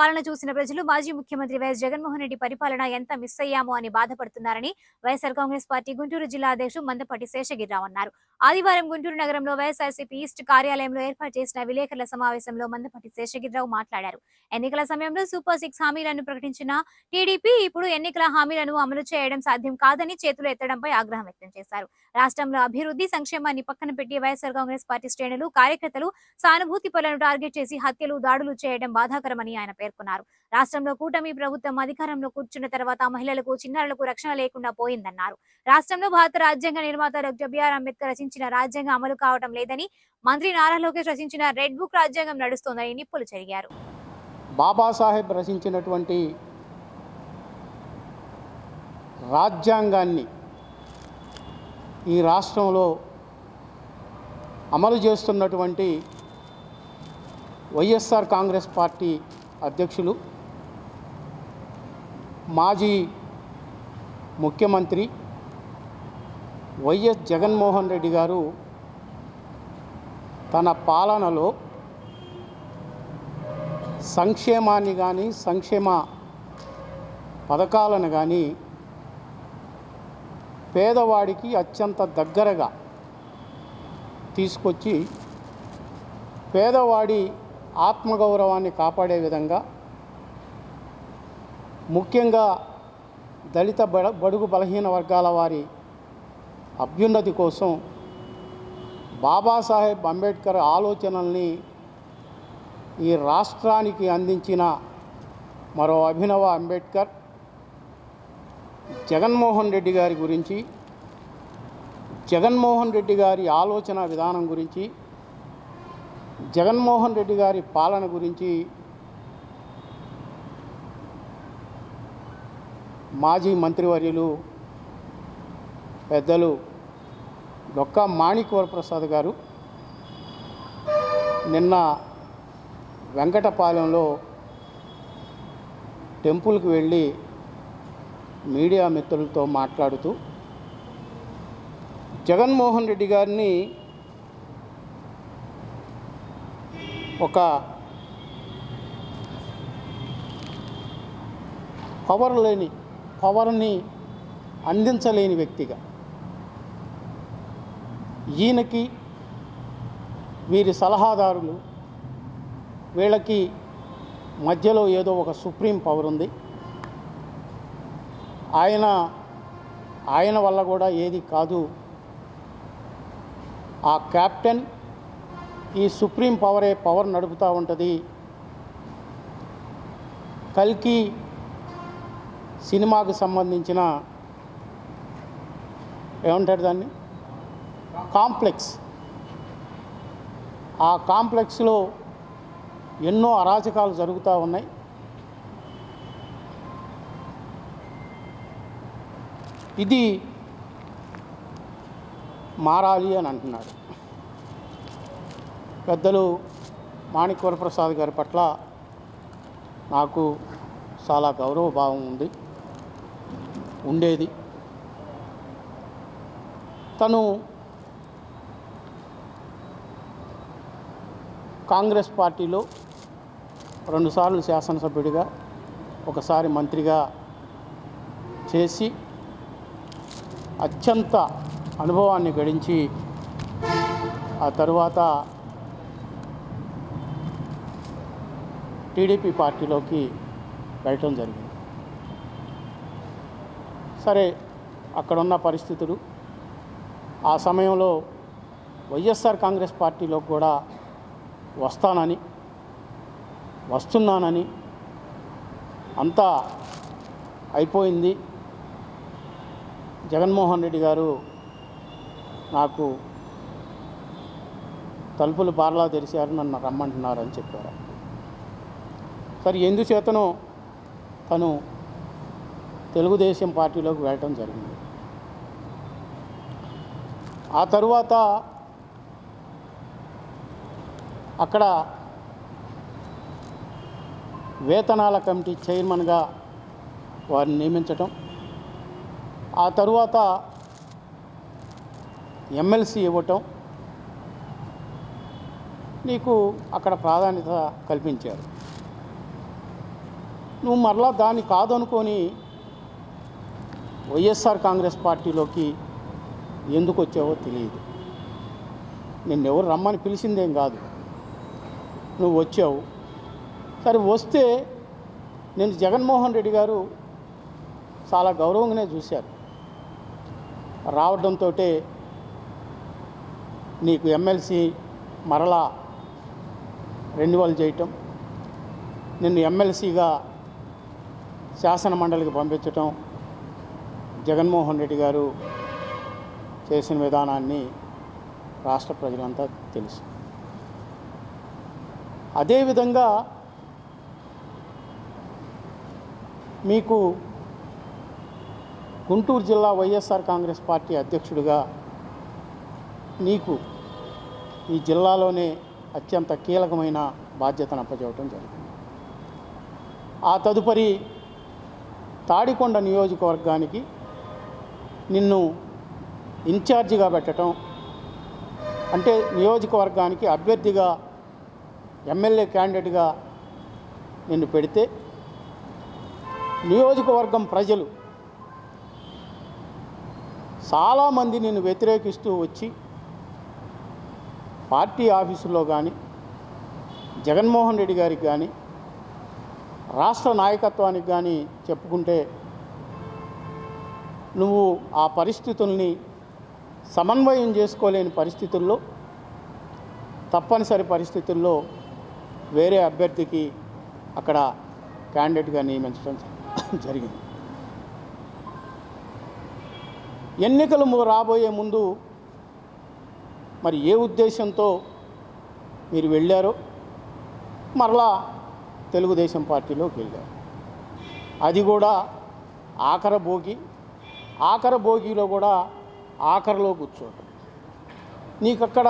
పాలన చూసిన ప్రజలు మాజీ ముఖ్యమంత్రి వైఎస్ జగన్మోహన్ రెడ్డి పరిపాలన ఎంత మిస్ అయ్యామో అని బాధపడుతున్నారని వైఎస్ఆర్ కాంగ్రెస్ పార్టీ గుంటూరు జిల్లా అధ్యక్షుడు మందపట్టి శేషగిరిరావు అన్నారు. ఆదివారం గుంటూరు నగరంలో వైఎస్ఆర్సీపీ ఈస్ట్ కార్యాలయంలో ఏర్పాటు చేసిన విలేకరుల సమావేశంలో మందపట్టి శేషగిరిరావు మాట్లాడారు. ఎన్నికల సమయంలో సూపర్ సిక్స్ హామీలను ప్రకటించిన టీడీపీ ఇప్పుడు ఎన్నికల హామీలను అమలు చేయడం సాధ్యం కాదని చేతులు ఎత్తడంపై ఆగ్రహం వ్యక్తం చేశారు. రాష్ట్రంలో అభివృద్ధి సంక్షేమాన్ని పక్కన పెట్టి వైఎస్ఆర్ కాంగ్రెస్ పార్టీ శ్రేణులు కార్యకర్తలు సానుభూతి పనులను టార్గెట్ చేసి హత్యలు దాడులు చేయడం బాధాకరమని ఆయన పేర్కొన్నారు. రాష్ట్రంలో కూటమి ప్రభుత్వం అధికారంలో కూర్చున్న తర్వాత మహిళలకు చిన్నారులకు రక్షణ లేకుండా పోయిందన్నారు. రాష్ట్రంలో భారత రాజ్యాంగ నిర్మాత డాక్టర్ బిఆర్ అంబేద్కర్ రచించిన రాజ్యాంగం అమలు కావడం లేదని మంత్రి నారా లోకేష్ రచించిన రెడ్ బుక్ రాజ్యాంగం నడుస్తోందని నిప్పులు చెరిగారు. బాబాసాహెబ్ రచించినటువంటి రాజ్యాంగాన్ని ఈ రాష్ట్రంలో అమలు చేస్తున్నటువంటి వైఎస్ఆర్ కాంగ్రెస్ పార్టీ అధ్యక్షులు మాజీ ముఖ్యమంత్రి వైఎస్ జగన్మోహన్ రెడ్డి గారు తన పాలనలో సంక్షేమాన్ని కానీ సంక్షేమ పథకాలను కానీ పేదవాడికి అత్యంత దగ్గరగా తీసుకొచ్చి పేదవాడి ఆత్మగౌరవాన్ని కాపాడే విధంగా ముఖ్యంగా దళిత బడ బడుగు బలహీన వర్గాల వారి అభ్యున్నతి కోసం బాబాసాహెబ్ అంబేద్కర్ ఆలోచనల్ని ఈ రాష్ట్రానికి అందించిన మరో అభినవ అంబేద్కర్ జగన్మోహన్ రెడ్డి గారి గురించి జగన్మోహన్ రెడ్డి గారి ఆలోచన విధానం గురించి జగన్మోహన్ రెడ్డి గారి పాలన గురించి మాజీ మంత్రివర్యులు పెద్దలు డొక్కా మాణిక్వర ప్రసాద్ గారు నిన్న వెంకటపాలెంలో టెంపుల్కి వెళ్ళి మీడియా మిత్రులతో మాట్లాడుతూ జగన్మోహన్ రెడ్డి గారిని ఒక పవర్ లేని పవర్ని అందించలేని వ్యక్తిగా. ఈయనకి వీరి సలహాదారులు వీళ్ళకి మధ్యలో ఏదో ఒక సుప్రీం పవర్ ఉంది. ఆయన ఆయన వల్ల కూడా ఏది కాదు. ఆ క్యాప్టెన్ ఈ సుప్రీం పవరే పవర్ నడుపుతూ ఉంటుంది. కల్కి సినిమాకు సంబంధించిన ఏమంటారు దాన్ని? కాంప్లెక్స్. ఆ కాంప్లెక్స్లో ఎన్నో అరాచకాలు జరుగుతూ ఉన్నాయి. ఇది మారాలి అని అంటున్నాడు. పెద్దలు మాణిక్వర ప్రసాద్ గారి పట్ల నాకు చాలా గౌరవ భావం ఉంది ఉండేది. తను కాంగ్రెస్ పార్టీలో రెండుసార్లు శాసనసభ్యుడిగా ఒకసారి మంత్రిగా చేసి అత్యంత అనుభవాన్ని గడించి ఆ తరువాత టీడీపీ పార్టీలోకి వెళ్ళటం జరిగింది. సరే అక్కడున్న పరిస్థితులు. ఆ సమయంలో వైఎస్ఆర్ కాంగ్రెస్ పార్టీలో కూడా వస్తానని వస్తున్నానని అంతా అయిపోయింది. జగన్మోహన్ రెడ్డి గారు నాకు తలుపులు బార్లా తెరిచారు నన్ను రమ్మంటున్నారు అని చెప్పారు. సరే ఎందుచేతనో తను తెలుగుదేశం పార్టీలోకి వెళ్ళటం జరిగింది. ఆ తరువాత అక్కడ వేతనాల కమిటీ చైర్మన్గా వారిని నియమించటం. ఆ తరువాత ఎమ్మెల్సీ ఇవ్వటం. నీకు అక్కడ ప్రాధాన్యత కల్పించారు. నువ్వు మరలా దాన్ని కాదనుకొని వైఎస్ఆర్ కాంగ్రెస్ పార్టీలోకి ఎందుకు వచ్చావో తెలియదు. నిన్నెవరు రమ్మని పిలిచిందేం కాదు. నువ్వు వచ్చావు. సరే వస్తే నేను జగన్మోహన్ రెడ్డి గారు చాలా గౌరవంగానే చూశారు. రావడంతో నీకు ఎమ్మెల్సీ మరలా రెన్యువల్ చేయటం నిన్ను ఎమ్మెల్సీగా శాసన మండలికి పంపించటం జగన్మోహన్ రెడ్డి గారు చేసిన విధానాన్ని రాష్ట్ర ప్రజలంతా తెలుసు. అదేవిధంగా మీకు గుంటూరు జిల్లా వైఎస్ఆర్ కాంగ్రెస్ పార్టీ అధ్యక్షుడిగా నీకు ఈ జిల్లాలోనే అత్యంత కీలకమైన బాధ్యతను అప్పచెప్పడం జరిగింది. ఆ తదుపరి తాడికొండ నియోజకవర్గానికి నిన్ను ఇన్ఛార్జిగా పెట్టడం అంటే నియోజకవర్గానికి అభ్యర్థిగా ఎమ్మెల్యే క్యాండిడేట్గా నిన్ను పెడితే నియోజకవర్గం ప్రజలు చాలామంది నిన్ను వ్యతిరేకిస్తూ వచ్చి పార్టీ ఆఫీసులో కానీ జగన్మోహన్ రెడ్డి గారికి కానీ రాష్ట్ర నాయకత్వానికి కానీ చెప్పుకుంటే నువ్వు ఆ పరిస్థితుల్ని సమన్వయం చేసుకోలేని పరిస్థితుల్లో తప్పనిసరి పరిస్థితుల్లో వేరే అభ్యర్థికి అక్కడ క్యాండిడేట్గా నియమించడం జరిగింది. ఎన్నికలు రాబోయే ముందు మరి ఏ ఉద్దేశంతో మీరు వెళ్ళారో మరలా తెలుగుదేశం పార్టీలోకి వెళ్ళారు అది కూడా ఆఖర భోగి ఆఖర భోగిలో కూడా ఆఖరిలో కూర్చోవటం. నీకు అక్కడ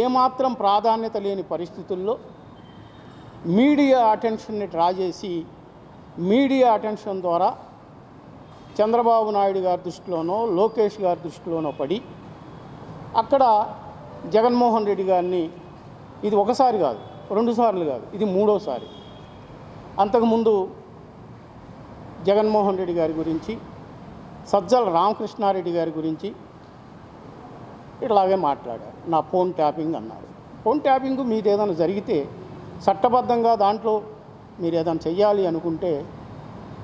ఏమాత్రం ప్రాధాన్యత లేని పరిస్థితుల్లో మీడియా అటెన్షన్ని డ్రా చేసి మీడియా అటెన్షన్ ద్వారా చంద్రబాబు నాయుడు గారి దృష్టిలోనో లోకేష్ గారి దృష్టిలోనో పడి అక్కడ జగన్మోహన్ రెడ్డి గారిని ఇది ఒకసారి కాదు రెండుసార్లు కాదు ఇది మూడోసారి అంతకుముందు జగన్మోహన్ రెడ్డి గారి గురించి సజ్జల రామకృష్ణారెడ్డి గారి గురించి ఇట్లాగే మాట్లాడారు. నా ఫోన్ ట్యాపింగ్ అన్నారు. ఫోన్ ట్యాపింగ్ మీద ఏదైనా జరిగితే చట్టబద్ధంగా దాంట్లో మీరు ఏదైనా చెయ్యాలి అనుకుంటే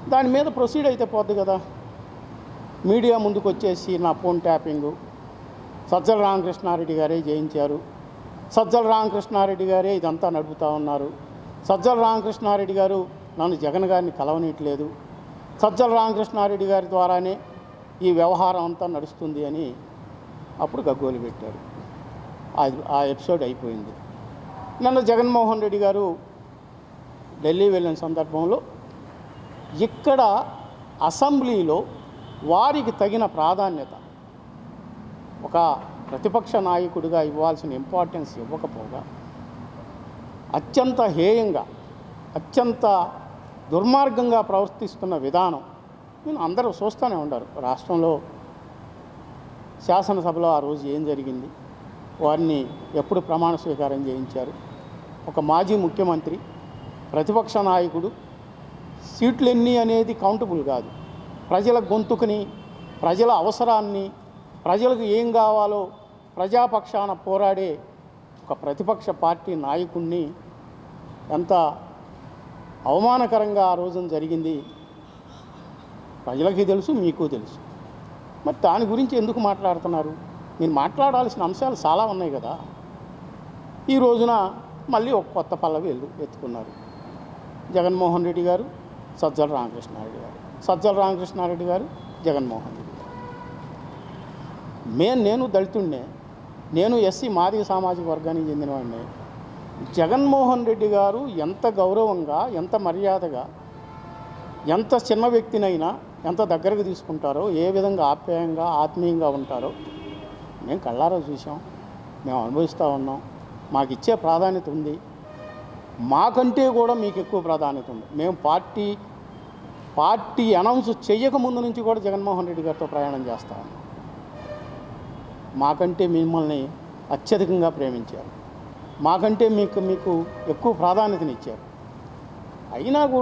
దాని మీద ప్రొసీడ్ అయితే పోద్ది కదా. మీడియా ముందుకు వచ్చేసి నా ఫోన్ ట్యాపింగు సజ్జల రామకృష్ణారెడ్డి గారే చేయించారు సజ్జల రామకృష్ణారెడ్డి గారే ఇదంతా నడుపుతా ఉన్నారు. సజ్జల రామకృష్ణారెడ్డి గారు నన్ను జగన్ గారిని కలవనీయట్లేదు. సజ్జల రామకృష్ణారెడ్డి గారి ద్వారానే ఈ వ్యవహారం అంతా నడుస్తుంది అని అప్పుడు గగ్గోలు పెట్టారు. ఆ ఎపిసోడ్ అయిపోయింది. నన్ను జగన్మోహన్ రెడ్డి గారు ఢిల్లీ వెళ్ళిన సందర్భంలో ఇక్కడ అసెంబ్లీలో వారికి తగిన ప్రాధాన్యత. ఒక ప్రతిపక్ష నాయకుడిగా ఇవ్వాల్సిన ఇంపార్టెన్స్ ఇవ్వకపోగా అత్యంత హేయంగా అత్యంత దుర్మార్గంగా ప్రవర్తిస్తున్న విధానం నేను అందరూ చూస్తూనే ఉండరు. రాష్ట్రంలో శాసనసభలో ఆ రోజు ఏం జరిగింది? వారిని ఎప్పుడు ప్రమాణ స్వీకారం చేయించారు? ఒక మాజీ ముఖ్యమంత్రి ప్రతిపక్ష నాయకుడు సీట్లు ఎన్ని అనేది కౌంటబుల్ కాదు. ప్రజల గొంతుకుని ప్రజల అవసరాన్ని ప్రజలకు ఏం కావాలో ప్రజాపక్షాన పోరాడే ఒక ప్రతిపక్ష పార్టీ నాయకుణ్ణి ఎంత అవమానకరంగా ఆ రోజున జరిగింది ప్రజలకి తెలుసు మీకు తెలుసు. మరి దాని గురించి ఎందుకు మాట్లాడుతున్నారు? మీరు మాట్లాడాల్సిన అంశాలు చాలా ఉన్నాయి కదా. ఈ రోజున మళ్ళీ ఒక కొత్త పల్లవి వెళ్ళు ఎత్తుకున్నారు. జగన్మోహన్ రెడ్డి గారు సజ్జల రామకృష్ణారెడ్డి గారు. సజ్జల రామకృష్ణారెడ్డి గారు జగన్మోహన్ రెడ్డి గారు. మే నేను దళితుడినే నేను ఎస్సీ మాదిగ సామాజిక వర్గానికి చెందినవాడిని. జగన్మోహన్ రెడ్డి గారు ఎంత గౌరవంగా ఎంత మర్యాదగా ఎంత చిన్న వ్యక్తినైనా ఎంత దగ్గరకు తీసుకుంటారో ఏ విధంగా ఆప్యాయంగా ఆత్మీయంగా ఉంటారో మేము కళ్ళారా చూసాం మేము అనుభవిస్తూ ఉన్నాం. మాకు ఇచ్చే ప్రాధాన్యత ఉంది. మాకంటే కూడా మీకు ఎక్కువ ప్రాధాన్యత ఉంది. మేము పార్టీ పార్టీ అనౌన్స్ చేయక ముందు నుంచి కూడా జగన్మోహన్ రెడ్డి గారితో ప్రయాణం చేస్తా ఉన్నాం. మాకంటే మిమ్మల్ని అత్యధికంగా ప్రేమించారు. మాకంటే మీకు మీకు ఎక్కువ ప్రాధాన్యతనిచ్చారు. అయినా కూడా